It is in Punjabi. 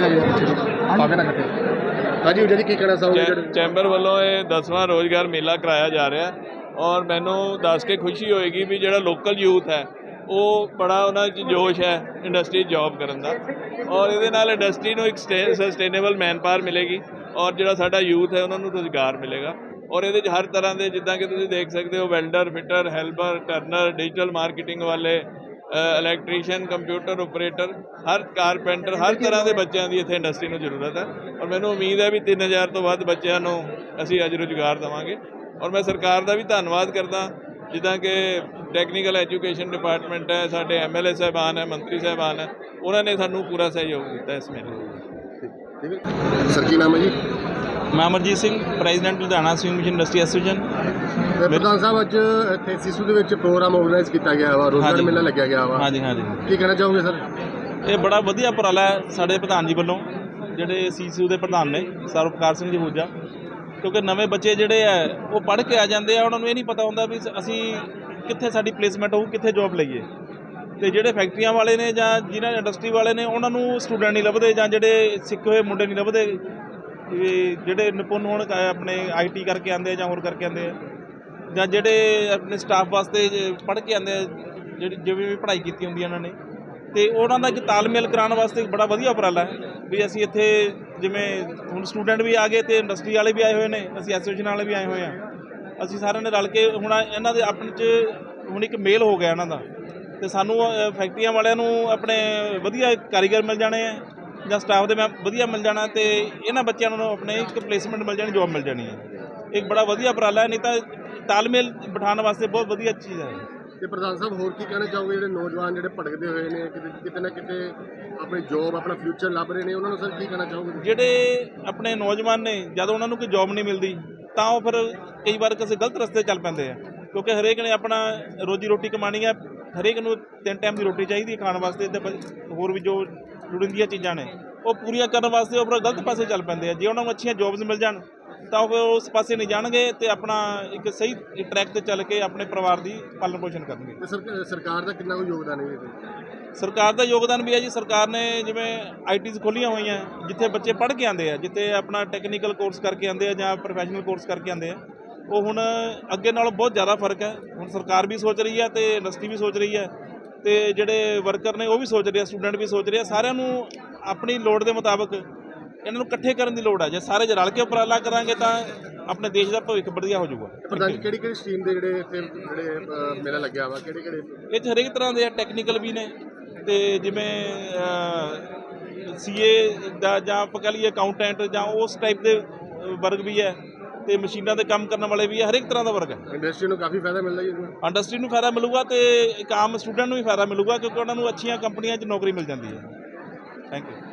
ਪਾਗੇ ਨਾ? ਕੱਟੇ ਹਾਂਜੀ ਜੀ ਕੀ ਕਹਿਣਾ ਚਾਹੋਗੇ ਚੈਂਬਰ ਵੱਲੋਂ ਇਹ 10ਵਾਂ ਰੋਜ਼ਗਾਰ ਮੇਲਾ ਕਰਾਇਆ ਜਾ ਰਿਹਾ ਹੈ ਔਰ ਮੈਨੂੰ ਦੱਸ ਕੇ ਖੁਸ਼ੀ ਹੋਏਗੀ ਵੀ ਜਿਹੜਾ ਲੋਕਲ ਯੂਥ ਹੈ ਉਹ ਬੜਾ ਉਹਨਾਂ 'ਚ ਜੋਸ਼ ਹੈ ਇੰਡਸਟਰੀ ਜੌਬ ਕਰਨ ਦਾ ਔਰ ਇਹਦੇ ਨਾਲ ਇੰਡਸਟਰੀ ਨੂੰ ਇੱਕ ਸਸਟੇਨੇਬਲ ਮੈਨਪਾਵਰ ਮਿਲੇਗੀ ਔਰ ਜਿਹੜਾ ਸਾਡਾ ਯੂਥ ਹੈ ਉਹਨਾਂ ਨੂੰ ਰੁਜ਼ਗਾਰ ਮਿਲੇਗਾ ਔਰ ਇਹਦੇ 'ਚ ਹਰ ਤਰ੍ਹਾਂ ਦੇ ਜਿੱਦਾਂ ਕਿ ਤੁਸੀਂ ਦੇਖ ਸਕਦੇ ਹੋ welder fitter helper turner digital marketing ਵਾਲੇ ਇਲੈਕਟ੍ਰੀਸ਼ੀਅਨ ਕੰਪਿਊਟਰ ਆਪਰੇਟਰ ਹਰ ਕਾਰਪੈਂਟਰ ਹਰ ਤਰ੍ਹਾਂ ਦੇ ਬੱਚਿਆਂ ਦੀ ਇੱਥੇ ਇੰਡਸਟਰੀ ਨੂੰ ਜ਼ਰੂਰਤ ਹੈ। ਔਰ ਮੈਨੂੰ ਉਮੀਦ ਹੈ ਵੀ 3000 ਤੋਂ ਵੱਧ ਬੱਚਿਆਂ ਨੂੰ ਅਸੀਂ ਅੱਜ ਰੁਜ਼ਗਾਰ ਦੇਵਾਂਗੇ। ਔਰ ਮੈਂ ਸਰਕਾਰ ਦਾ ਵੀ ਧੰਨਵਾਦ ਕਰਦਾ, ਜਿੱਦਾਂ ਕਿ ਟੈਕਨੀਕਲ ਐਜੂਕੇਸ਼ਨ ਡਿਪਾਰਟਮੈਂਟ ਹੈ, ਸਾਡੇ ਐਮਐਲਏ ਸਾਹਿਬਾਨ ਹੈ, ਮੰਤਰੀ ਸਾਹਿਬਾਨ ਹੈ, ਉਹਨਾਂ ਨੇ ਸਾਨੂੰ ਪੂਰਾ ਸਹਿਯੋਗ ਦਿੱਤਾ ਇਸ ਮੇਲੇ ਵਿੱਚ। ਸਰ, ਕੀ ਨਾਮ ਹੈ ਜੀ? ਮੈਂ Amarjeet Singh president Ludhiana sewing machine industry association ਪ੍ਰਧਾਨ ਸਾਹਿਬ ਅੱਜ ਇੱਥੇ ਸਿਸੂ ਦੇ ਵਿੱਚ ਪ੍ਰੋਗਰਾਮ ਆਰਗੇਨਾਈਜ਼ ਕੀਤਾ ਗਿਆ ਵਾ ਰੋਜ਼ਗਾਰ। ਮੇਲਾ ਲੱਗਿਆ ਗਿਆ ਵਾ। ਹਾਂਜੀ ਹਾਂਜੀ। ਕੀ ਕਹਿਣਾ ਚਾਹੋਗੇ ਸਰ? ਇਹ ਬੜਾ ਵਧੀਆ ਉਪਰਾਲਾ ਹੈ ਸਾਡੇ ਪ੍ਰਧਾਨ ਜੀ ਵੱਲੋਂ ਜਿਹੜੇ ਸੀਸੀਯੂ ਦੇ ਪ੍ਰਧਾਨ ਨੇ ਸਰਵਕਾਰ ਸਿੰਘ ਜੀ ਹੂਜਾ ਕਿਉਂਕਿ ਨਵੇਂ ਬੱਚੇ ਜਿਹੜੇ ਆ ਉਹ ਪੜ੍ਹ ਕੇ ਆ ਜਾਂਦੇ ਆ ਉਹਨਾਂ ਨੂੰ ਇਹ ਨਹੀਂ ਪਤਾ ਹੁੰਦਾ ਵੀ ਅਸੀਂ ਕਿੱਥੇ ਸਾਡੀ ਪਲੇਸਮੈਂਟ ਹੋਊ ਕਿੱਥੇ ਜੌਬ ਲਈਏ। ਤੇ ਜਿਹੜੇ ਫੈਕਟਰੀਆਂ ਵਾਲੇ ਨੇ ਜਾਂ ਜਿਹਨਾਂ ਇੰਡਸਟਰੀ ਵਾਲੇ ਨੇ ਉਹਨਾਂ ਨੂੰ ਸਟੂਡੈਂਟ ਨਹੀਂ ਲੱਭਦੇ ਜਾਂ ਜਿਹੜੇ ਸਿੱਖੇ ਹੋਏ ਮੁੰਡੇ ਨਹੀਂ ਲੱਭਦੇ ਵੀ ਜਿਹੜੇ ਨਿਪੁੰਨ ਹੋਣ ਕ- ਆਪਣੇ ਆਈਟੀ ਕਰਕੇ ਆਉਂਦੇ ਆ ਜਾਂ ਹੋਰ ਕਰਕੇ ਆਉਂਦੇ ਆ, ਜਾਂ ਜਿਹੜੇ ਆਪਣੇ ਸਟਾਫ ਵਾਸਤੇ ਪੜ੍ਹ ਕੇ ਆਉਂਦੇ ਆ, ਜਿਹੜੀ ਜਿਵੇਂ ਵੀ ਪੜ੍ਹਾਈ ਕੀਤੀ ਹੁੰਦੀ ਆ ਉਹਨਾਂ ਨੇ, ਤੇ ਉਹਨਾਂ ਦਾ ਇੱਕ ਤਾਲਮੇਲ ਕਰਾਉਣ ਵਾਸਤੇ ਬੜਾ ਵਧੀਆ ਉਪਰਾਲਾ ਹੈ, ਵੀ ਅਸੀਂ ਇੱਥੇ ਜਿਵੇਂ ਹੁਣ ਸਟੂਡੈਂਟ ਵੀ ਆ ਗਏ ਤੇ ਇੰਡਸਟਰੀ ਵਾਲੇ ਵੀ ਆਏ ਹੋਏ ਨੇ, ਅਸੀਂ ਐਸੋਸੀਏਸ਼ਨ ਵਾਲੇ ਵੀ ਆਏ ਹੋਏ ਆ, ਅਸੀਂ ਸਾਰਿਆਂ ਨੇ ਰਲ ਕੇ ਹੁਣ ਇਹਨਾਂ ਦੇ ਆਪਣੇ 'ਚ ਹੁਣ ਇੱਕ ਮੇਲ ਹੋ ਗਿਆ ਇਹਨਾਂ ਦਾ, ਤੇ ਸਾਨੂੰ ਫੈਕਟਰੀਆਂ ਵਾਲਿਆਂ ਨੂੰ ਆਪਣੇ ਵਧੀਆ ਕਾਰੀਗਰ ਮਿਲ ਜਾਣੇ ਆ ਜਾਂ ਸਟਾਫ ਦੇ ਮੈਂ ਵਧੀਆ ਮਿਲ ਜਾਣਾ ਤੇ ਇਹਨਾਂ ਬੱਚਿਆਂ ਨੂੰ ਆਪਣੇ ਇੱਕ ਪਲੇਸਮੈਂਟ ਮਿਲ ਜਾਣੀ ਜੌਬ ਮਿਲ ਜਾਣੀ ਹੈ। ਇੱਕ ਬੜਾ ਵਧੀਆ ਉਪਰਾਲਾ ਹੈ ਨਹੀਂ ਤਾਂ ਤਾਲਮੇਲ ਬਿਠਾਉਣ ਵਾਸਤੇ ਬਹੁਤ ਵਧੀਆ ਚੀਜ਼ ਹੈ। ਤੇ ਪ੍ਰਧਾਨ ਸਾਹਿਬ ਹੋਰ ਕੀ ਕਹਿਣਾ ਚਾਹੋਗੇ ਜਿਹੜੇ ਨੌਜਵਾਨ ਜਿਹੜੇ ਭਟਕਦੇ ਹੋਏ ਨੇ ਕਿਤੇ ਕਿਤੇ ਨਾ ਕਿਤੇ ਆਪਣੀ ਜੋਬ ਆਪਣਾ ਫਿਊਚਰ ਲੱਭ ਰਹੇ ਨੇ ਉਹਨਾਂ ਨੂੰ ਸਰ ਕੀ ਕਹਿਣਾ ਚਾਹੋਗੇ ਜਿਹੜੇ ਆਪਣੇ ਨੌਜਵਾਨ ਨੇ ਜਦੋਂ ਉਹਨਾਂ ਨੂੰ ਕੋਈ ਜੌਬ ਨਹੀਂ ਮਿਲਦੀ ਤਾਂ ਉਹ ਫਿਰ ਕਈ ਵਾਰ ਕਿਸੇ ਗਲਤ ਰਸਤੇ ਚੱਲ ਪੈਂਦੇ ਆ। ਕਿਉਂਕਿ ਹਰੇਕ ਨੇ ਆਪਣਾ ਰੋਜੀ ਰੋਟੀ ਕਮਾਣੀ ਆ ਹਰੇਕ ਨੂੰ ਤਿੰਨ ਟਾਈਮ ਦੀ ਰੋਟੀ ਚਾਹੀਦੀ ਹੈ ਖਾਣ ਵਾਸਤੇ ਤੇ ਹੋਰ ਵੀ ਜੋ ਲੋੜੀਂਦੀਆਂ ਚੀਜ਼ਾਂ ਨੇ ਉਹ ਪੂਰੀਆਂ ਕਰਨ ਵਾਸਤੇ ਉਹ ਗਲਤ ਪਾਸੇ ਚੱਲ ਪੈਂਦੇ ਆ। ਜੇ ਉਹਨਾਂ ਨੂੰ ਅੱਛੀਆਂ ਜੌਬਸ ਮਿਲ ਜਾਣ ਤਾਂ ਉਹ ਉਸ ਪਾਸੇ ਨਹੀਂ ਜਾਣਗੇ ਤੇ ਆਪਣਾ ਇੱਕ ਸਹੀ ਟਰੈਕ ਤੇ ਚੱਲ ਕੇ ਆਪਣੇ ਪਰਿਵਾਰ ਦੀ ਪਾਲਣ ਪੋਸ਼ਣ ਕਰਨਗੇ ਸਰਕਾਰ ਦਾ ਕਿੰਨਾ ਕੁ ਯੋਗਦਾਨ ਹੈ ਇਹਦੇ? ਸਰਕਾਰ ਦਾ ਯੋਗਦਾਨ ਵੀ ਹੈ ਜੀ। ਸਰਕਾਰ ਨੇ ਜਿਵੇਂ ਆਈਟੀਜ਼ ਖੋਲੀਆਂ ਹੋਈਆਂ ਜਿੱਥੇ ਬੱਚੇ ਪੜ੍ਹ ਕੇ ਆਉਂਦੇ ਆ ਜਿੱਥੇ ਆਪਣਾ ਟੈਕਨੀਕਲ ਕੋਰਸ ਕਰਕੇ ਆਉਂਦੇ ਆ ਜਾਂ ਪ੍ਰੋਫੈਸ਼ਨਲ ਕੋਰਸ ਕਰਕੇ ਆਉਂਦੇ ਆ ਉਹ ਹੁਣ ਅੱਗੇ ਨਾਲੋਂ ਬਹੁਤ ਜ਼ਿਆਦਾ ਫ਼ਰਕ ਹੈ। ਹੁਣ ਸਰਕਾਰ ਵੀ ਸੋਚ ਰਹੀ ਹੈ ਤੇ ਇੰਡਸਟਰੀ ਵੀ ਸੋਚ ਰਹੀ ਹੈ। ਤੇ ਜਿਹੜੇ ਵਰਕਰ ਨੇ ਉਹ ਵੀ ਸੋਚ ਰਹੇ ਆ ਸਟੂਡੈਂਟ ਵੀ ਸੋਚ ਰਹੇ ਆ ਸਾਰਿਆਂ ਨੂੰ ਆਪਣੀ ਲੋੜ ਦੇ ਮੁਤਾਬਕ ਇਹਨਾਂ ਨੂੰ ਇਕੱਠੇ ਕਰਨ ਦੀ ਲੋੜ ਹੈ ਜੇ ਸਾਰੇ ਜੇ ਰਲ ਕੇ ਉਪਰਾਲਾ ਕਰਾਂਗੇ ਤਾਂ ਆਪਣੇ ਦੇਸ਼ ਦਾ ਭਵਿੱਖ ਵਧੀਆ ਹੋ ਜਾਊਗਾ। ਪ੍ਰਧਾਨ ਜੀ ਕਿਹੜੀ ਕਿਹੜੀ ਸਟਰੀਮ ਦੇ ਜਿਹੜੇ ਇੱਥੇ ਜਿਹੜੇ ਮੇਲਾ ਲੱਗਿਆ ਵਾ ਕਿਹੜੇ ਕਿਹੜੇ? ਇਹ 'ਚ ਹਰੇਕ ਤਰ੍ਹਾਂ ਦੇ ਟੈਕਨੀਕਲ ਵੀ ਨੇ ਤੇ ਜਿਵੇਂ ਸੀਏ ਦਾ ਜਾਂ ਆਪਾਂ ਕਹ ਲਈਏ ਅਕਾਊਂਟੈਂਟ ਜਾਂ ਉਸ ਟਾਈਪ ਦੇ ਵਰਗ ਵੀ ਹੈ। ਤੇ ਮਸ਼ੀਨਾਂ ਤੇ ਕੰਮ ਕਰਨ ਵਾਲੇ ਵੀ ਹੈ ਹਰੇਕ ਤਰ੍ਹਾਂ ਦਾ ਵਰਗ ਹੈ। ਇੰਡਸਟਰੀ ਨੂੰ ਕਾਫੀ ਫਾਇਦਾ ਮਿਲਦਾ ਜੀ ਇਹਦੇ ਨਾਲ ਇੰਡਸਟਰੀ ਨੂੰ ਫਾਇਦਾ ਮਿਲੂਗਾ ਤੇ ਇੱਕ ਆਮ ਸਟੂਡੈਂਟ ਨੂੰ ਵੀ ਫਾਇਦਾ ਮਿਲੂਗਾ ਕਿਉਂਕਿ ਉਹਨਾਂ ਨੂੰ ਅੱਛੀਆਂ ਕੰਪਨੀਆਂ 'ਚ ਨੌਕਰੀ ਮਿਲ ਜਾਂਦੀ ਹੈ। Thank you